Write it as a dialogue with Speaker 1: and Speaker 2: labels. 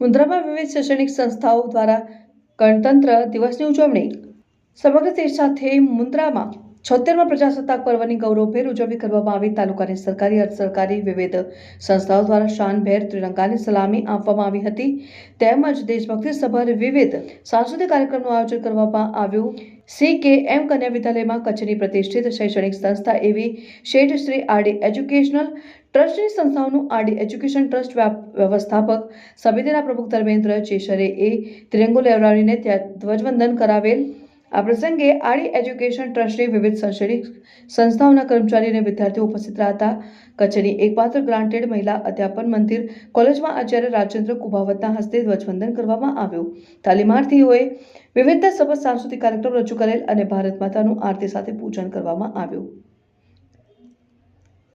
Speaker 1: મુન્દ્રામાં વિવિધ શૈક્ષણિક સંસ્થાઓ દ્વારા ગણતંત્ર દિવસની ઉજવણી. સમગ્ર દેશ સાથે મુન્દ્રામાં છોતેરમાં પ્રજાસત્તાક પર્વની ગૌરવભેર ઉજવણી કરવામાં આવી. તાલુકાની સરકારી અર્ધ સરકારી વિવિધ સંસ્થાઓ દ્વારા શાનભેર ત્રિરંગાની સલામી આપવામાં આવી હતી. તેમજ દેશભક્તિ સભર વિવિધ સાંસ્કૃતિક કાર્યક્રમનું આયોજન કરવામાં આવ્યું. સી કે એમ કન્યા વિદ્યાલયમાં કચ્છની પ્રતિષ્ઠિત શૈક્ષણિક સંસ્થા એવી શેઠ શ્રી આરડી એજ્યુકેશનલ ટ્રસ્ટની સંસ્થાઓનું આરડી એજ્યુકેશન ટ્રસ્ટ વ્યવસ્થાપક સમિતિના પ્રમુખ ધર્મેન્દ્ર ચેશરે એ ત્રિરંગો લહેરાવીને ત્યાં ધ્વજવંદન કરાવેલ. આ પ્રસંગે આડી એજ્યુકેશન ટ્રસ્ટની વિવિધ શૈક્ષણિક સંસ્થાઓના કર્મચારી અને વિદ્યાર્થીઓ ઉપસ્થિત રહ્યા કચ્છની એકમાત્ર ગ્રાન્ટેડ મહિલા અધ્યાપન મંદિર કોલેજમાં આચાર્ય રાજચંદ્ર કુભાવતના હસ્તે ધ્વજવંદન કરવામાં આવ્યું. તાલીમાર્થીઓએ વિવિધ સભર સાંસ્કૃતિક કાર્યક્રમ રજૂ કરેલ અને ભારત માતાનું આરતી સાથે પૂજન કરવામાં આવ્યું.